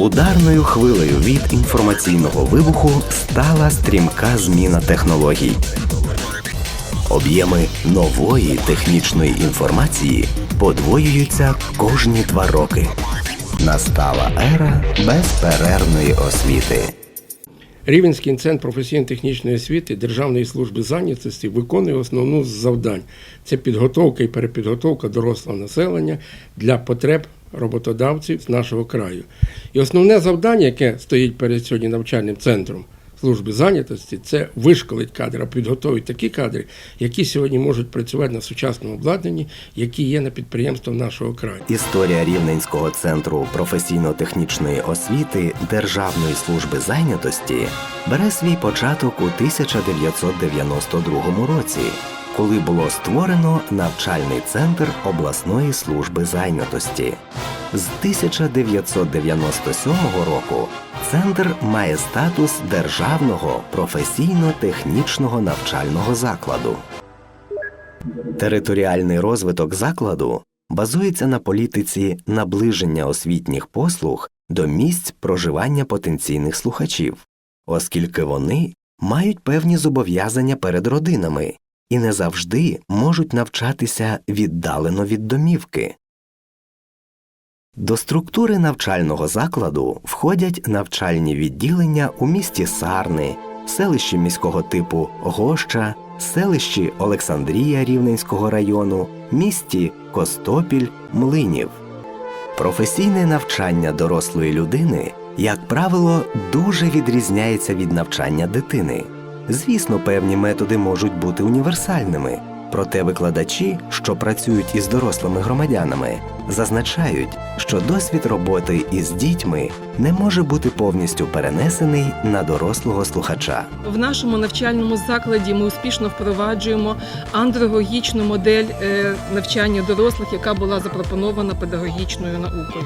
Ударною хвилею від інформаційного вибуху стала стрімка зміна технологій. Об'єми нової технічної інформації подвоюються кожні два роки. Настала ера безперервної освіти. Рівенський центр професійно-технічної освіти Державної служби зайнятості виконує основну завдань це підготовка і перепідготовка дорослого населення для потреб роботодавців з нашого краю. І основне завдання, яке стоїть перед сьогодні навчальним центром служби зайнятості, це вишколить кадри, а підготовити такі кадри, які сьогодні можуть працювати на сучасному обладнанні, які є на підприємствах нашого краю. Історія Рівненського центру професійно-технічної освіти Державної служби зайнятості бере свій початок у 1992 році, коли було створено навчальний центр обласної служби зайнятості. З 1997 року центр має статус державного професійно-технічного навчального закладу. Територіальний розвиток закладу базується на політиці наближення освітніх послуг до місць проживання потенційних слухачів, оскільки вони мають певні зобов'язання перед родинами і не завжди можуть навчатися віддалено від домівки. До структури навчального закладу входять навчальні відділення у місті Сарни, селищі міського типу Гоща, селищі Олександрія Рівненського району, місті Костопіль, Млинів. Професійне навчання дорослої людини, як правило, дуже відрізняється від навчання дитини. Звісно, певні методи можуть бути універсальними, проте викладачі, що працюють із дорослими громадянами, зазначають, що досвід роботи із дітьми не може бути повністю перенесений на дорослого слухача. В нашому навчальному закладі ми успішно впроваджуємо андрогогічну модель е, навчання дорослих, яка була запропонована педагогічною наукою.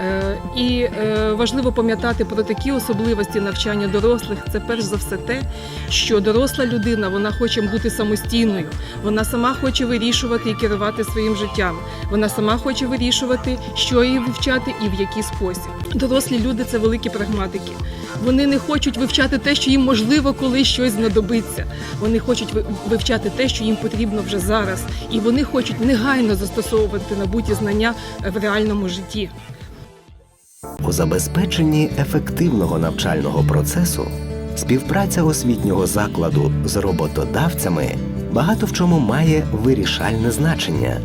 Е, І е, важливо пам'ятати про такі особливості навчання дорослих. Це перш за все те, що доросла людина вона хоче бути самостійною, вона сама хоче вирішувати і керувати своїм життям. Вона сама хоче вирішувати, що їй вивчати і в який спосіб. Дорослі люди це великі прагматики. Вони не хочуть вивчати те, що їм можливо колись щось знадобиться. Вони хочуть вивчати те, що їм потрібно вже зараз, і вони хочуть негайно застосовувати набуті знання в реальному житті. У забезпеченні ефективного навчального процесу співпраця освітнього закладу з роботодавцями багато в чому має вирішальне значення.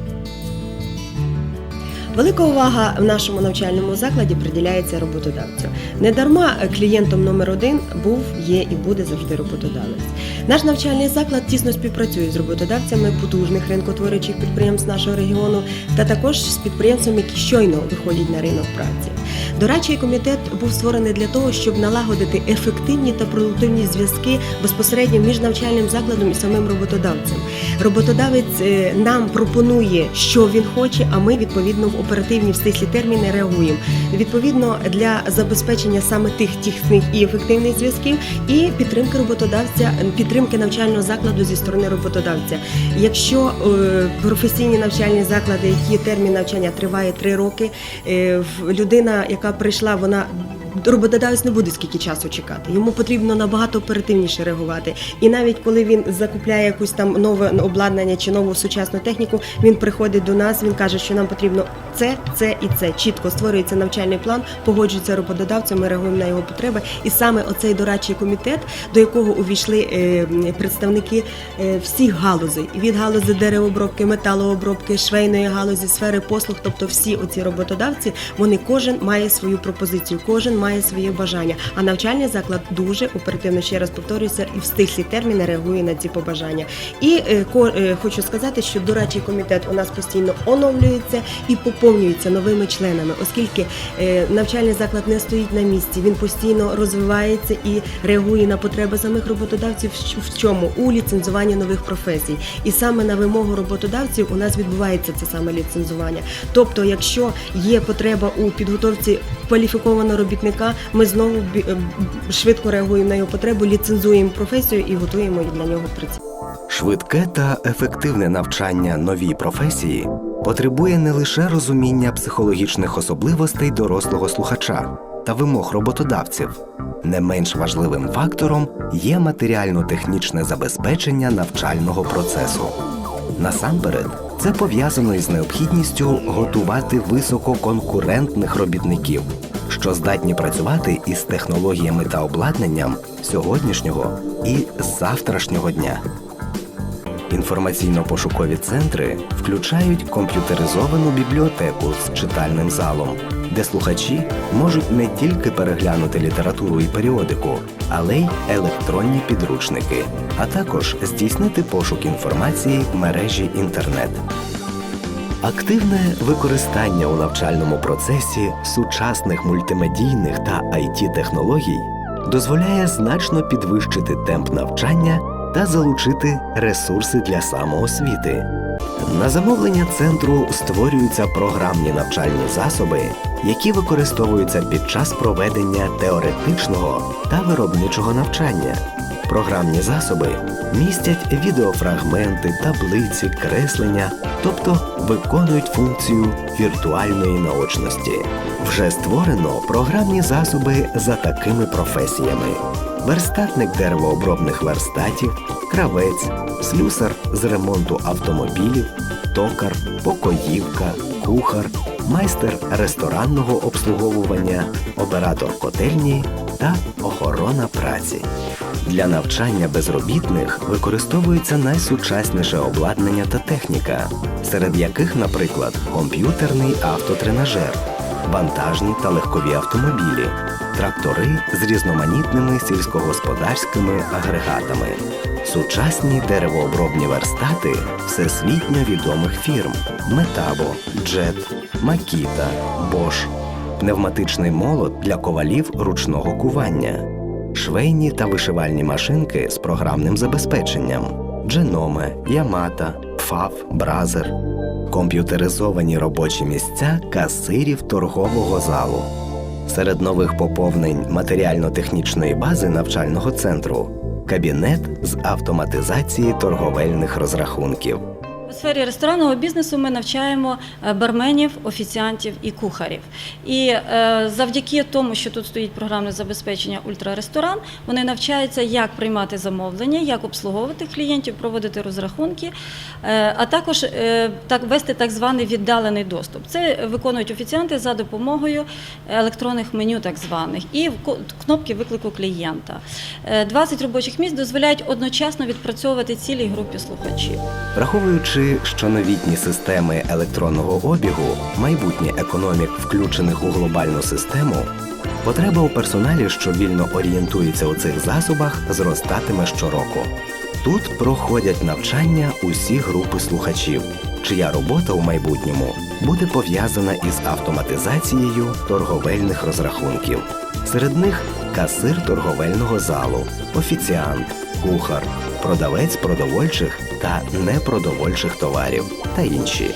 Велика увага в нашому навчальному закладі приділяється роботодавцю. Недарма клієнтом номер один був, є і буде завжди роботодавець. Наш навчальний заклад тісно співпрацює з роботодавцями потужних ринкотворючих підприємств нашого регіону та також з підприємствами, які щойно виходять на ринок праці. Дорадчий комітет був створений для того, щоб налагодити ефективні та продуктивні зв'язки безпосередньо між навчальним закладом і самим роботодавцем. Роботодавець е, нам пропонує, що він хоче, а ми відповідно в оперативні в стислі терміни реагуємо. Відповідно для забезпечення саме тих тісних і ефективних зв'язків і підтримки роботодавця, підтримки навчального закладу зі сторони роботодавця. Якщо е, професійні навчальні заклади, які термін навчання триває три роки, е, людина, яка прийшла, вона роботодавець не буде скільки часу чекати. Йому потрібно набагато оперативніше реагувати. І навіть коли він закупляє якусь там нове обладнання чи нову сучасну техніку, він приходить до нас, він каже, що нам потрібно це, це і це. Чітко створюється навчальний план, погоджується роботодавцем, ми реагуємо на його потреби. І саме оцей дорадчий комітет, до якого увійшли е, представники е, всіх галузей від галузі деревообробки, металообробки, швейної галузі, сфери послуг, тобто всі оці роботодавці, вони кожен має свою пропозицію, кожен має своє бажання. А навчальний заклад дуже оперативно ще раз повторюся і в стислі терміни реагує на ці побажання. І е, е, хочу сказати, що дорадчий комітет у нас постійно оновлюється і поповнюється новими членами, оскільки е, навчальний заклад не стоїть на місці, він постійно розвивається і реагує на потреби самих роботодавців. В чому у ліцензуванні нових професій, і саме на вимогу роботодавців у нас відбувається це саме ліцензування. Тобто, якщо є потреба у підготовці кваліфікованого робітника, ми знову бі- е, швидко реагуємо на його потребу, ліцензуємо професію і готуємо для нього працю. Швидке та ефективне навчання новій професії потребує не лише розуміння психологічних особливостей дорослого слухача, та вимог роботодавців. Не менш важливим фактором є матеріально-технічне забезпечення навчального процесу. Насамперед, це пов'язано із необхідністю готувати висококонкурентних робітників, що здатні працювати із технологіями та обладнанням сьогоднішнього і завтрашнього дня. Інформаційно-пошукові центри включають комп'ютеризовану бібліотеку з читальним залом, де слухачі можуть не тільки переглянути літературу і періодику, але й електронні підручники, а також здійснити пошук інформації в мережі інтернет. Активне використання у навчальному процесі сучасних мультимедійних та it технологій дозволяє значно підвищити темп навчання та залучити ресурси для самоосвіти. На замовлення центру створюються програмні навчальні засоби, які використовуються під час проведення теоретичного та виробничого навчання. Програмні засоби містять відеофрагменти, таблиці, креслення, тобто виконують функцію віртуальної наочності. Вже створено програмні засоби за такими професіями: верстатник деревообробних верстатів, кравець, слюсар з ремонту автомобілів, токар, покоївка, кухар, майстер ресторанного обслуговування, оператор котельні та охорона праці. Для навчання безробітних використовується найсучасніше обладнання та техніка, серед яких, наприклад, комп'ютерний автотренажер, вантажні та легкові автомобілі, трактори з різноманітними сільськогосподарськими агрегатами, сучасні деревообробні верстати всесвітньо відомих фірм Метабо, Джет, Макіта, Бош, пневматичний молот для ковалів ручного кування швейні та вишивальні машинки з програмним забезпеченням, Дженоме, Ямата, ФАФ, Бразер, комп'ютеризовані робочі місця касирів торгового залу. Серед нових поповнень матеріально-технічної бази навчального центру кабінет з автоматизації торговельних розрахунків. У сфері ресторанного бізнесу ми навчаємо е, барменів, офіціантів і кухарів. І е, завдяки тому, що тут стоїть програмне забезпечення Ультраресторан, вони навчаються, як приймати замовлення, як обслуговувати клієнтів, проводити розрахунки, е, а також так вести так званий віддалений доступ. Це виконують офіціанти за допомогою електронних меню, так званих, і кнопки виклику клієнта. Е, 20 робочих місць дозволяють одночасно відпрацьовувати цілій групі слухачів. Враховуючи, що новітні системи електронного обігу, майбутнє економік, включених у глобальну систему, потреба у персоналі, що вільно орієнтується у цих засобах, зростатиме щороку. Тут проходять навчання усі групи слухачів, чия робота у майбутньому буде пов'язана із автоматизацією торговельних розрахунків. Серед них касир торговельного залу, офіціант, кухар, продавець продовольчих та непродовольчих товарів та інші.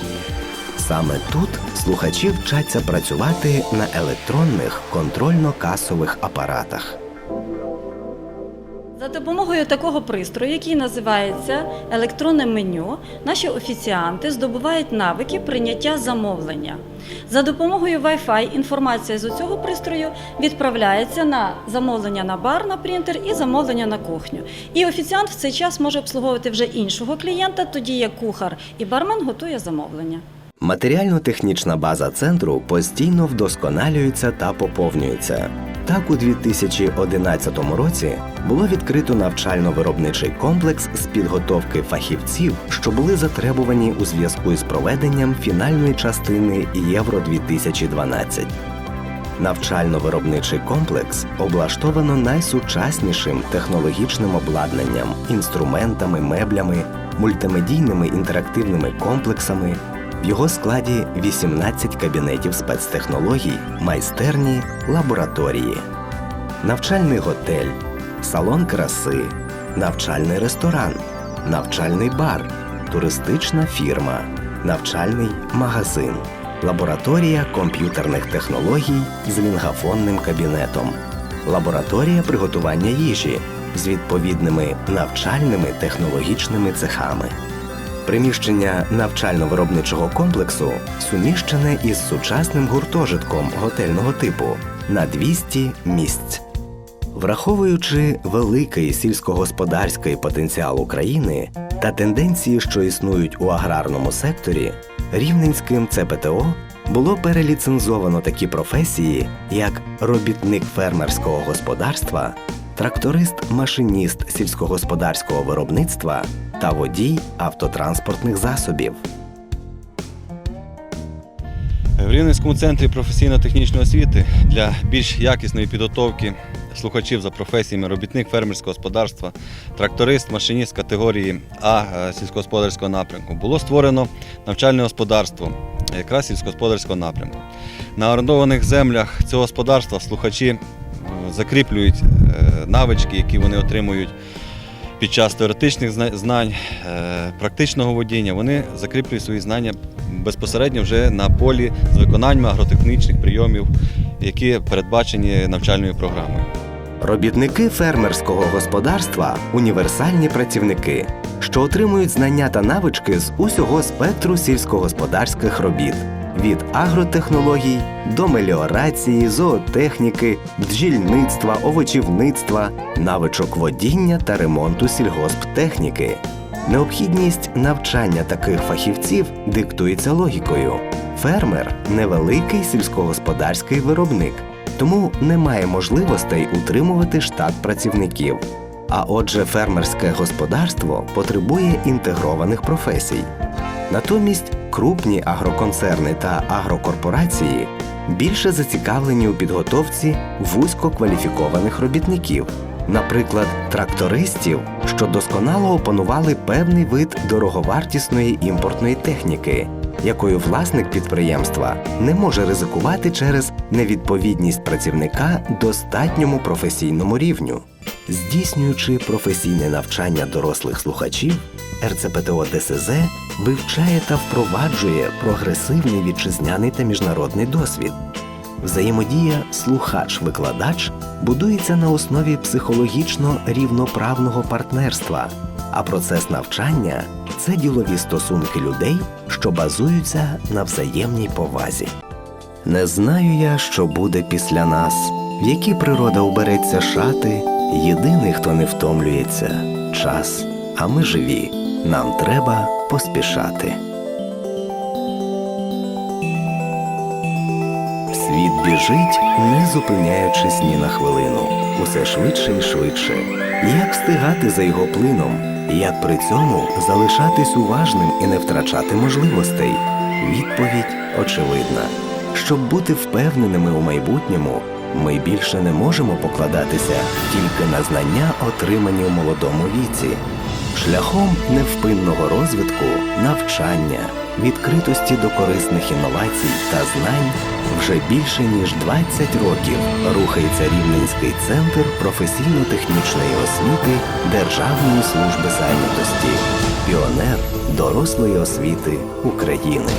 Саме тут слухачі вчаться працювати на електронних контрольно-касових апаратах. За допомогою такого пристрою, який називається електронне меню, наші офіціанти здобувають навики прийняття замовлення. За допомогою Wi-Fi інформація з цього пристрою відправляється на замовлення на бар, на принтер і замовлення на кухню. І офіціант в цей час може обслуговувати вже іншого клієнта, тоді як кухар і бармен готує замовлення. Матеріально-технічна база центру постійно вдосконалюється та поповнюється. Так, у 2011 році було відкрито навчально-виробничий комплекс з підготовки фахівців, що були затребувані у зв'язку із проведенням фінальної частини Євро 2012. Навчально-виробничий комплекс облаштовано найсучаснішим технологічним обладнанням, інструментами, меблями, мультимедійними інтерактивними комплексами. В його складі 18 кабінетів спецтехнологій, майстерні, лабораторії, навчальний готель, салон краси, навчальний ресторан, навчальний бар, туристична фірма, навчальний магазин, лабораторія комп'ютерних технологій з лінгафонним кабінетом, лабораторія приготування їжі з відповідними навчальними технологічними цехами. Приміщення навчально-виробничого комплексу суміщене із сучасним гуртожитком готельного типу, на 200 місць. Враховуючи великий сільськогосподарський потенціал України та тенденції, що існують у аграрному секторі, рівненським ЦПТО було переліцензовано такі професії, як робітник фермерського господарства, тракторист-машиніст сільськогосподарського виробництва та водій автотранспортних засобів. В Рівненському центрі професійно-технічної освіти для більш якісної підготовки слухачів за професіями робітник фермерського господарства, тракторист, машиніст категорії А е, сільськогосподарського напрямку було створено навчальне господарство якраз сільськогосподарського напрямку. На орендованих землях цього господарства слухачі е, закріплюють е, навички, які вони отримують під час теоретичних зна- знань, е, практичного водіння, вони закріплюють свої знання безпосередньо вже на полі з виконанням агротехнічних прийомів, які передбачені навчальною програмою. Робітники фермерського господарства універсальні працівники, що отримують знання та навички з усього спектру сільськогосподарських робіт від агротехнологій до меліорації, зоотехніки, бджільництва, овочівництва, навичок водіння та ремонту сільгосптехніки. Необхідність навчання таких фахівців диктується логікою. Фермер невеликий сільськогосподарський виробник, тому немає можливостей утримувати штат працівників. А отже, фермерське господарство потребує інтегрованих професій. Натомість крупні агроконцерни та агрокорпорації більше зацікавлені у підготовці вузькокваліфікованих робітників, наприклад, трактористів, що досконало опанували певний вид дороговартісної імпортної техніки, якою власник підприємства не може ризикувати через невідповідність працівника достатньому професійному рівню. Здійснюючи професійне навчання дорослих слухачів, РЦПТО ДСЗ вивчає та впроваджує прогресивний вітчизняний та міжнародний досвід. Взаємодія слухач-викладач будується на основі психологічно рівноправного партнерства, а процес навчання це ділові стосунки людей, що базуються на взаємній повазі. Не знаю я, що буде після нас, в які природа убереться шати. Єдиний, хто не втомлюється час, а ми живі. Нам треба поспішати. Світ біжить, не зупиняючись ні на хвилину. Усе швидше і швидше. Як встигати за його плином? Як при цьому залишатись уважним і не втрачати можливостей? Відповідь очевидна. Щоб бути впевненими у майбутньому, ми більше не можемо покладатися тільки на знання, отримані у молодому віці. Шляхом невпинного розвитку, навчання, відкритості до корисних інновацій та знань вже більше ніж 20 років рухається Рівненський центр професійно-технічної освіти Державної служби зайнятості, піонер дорослої освіти України.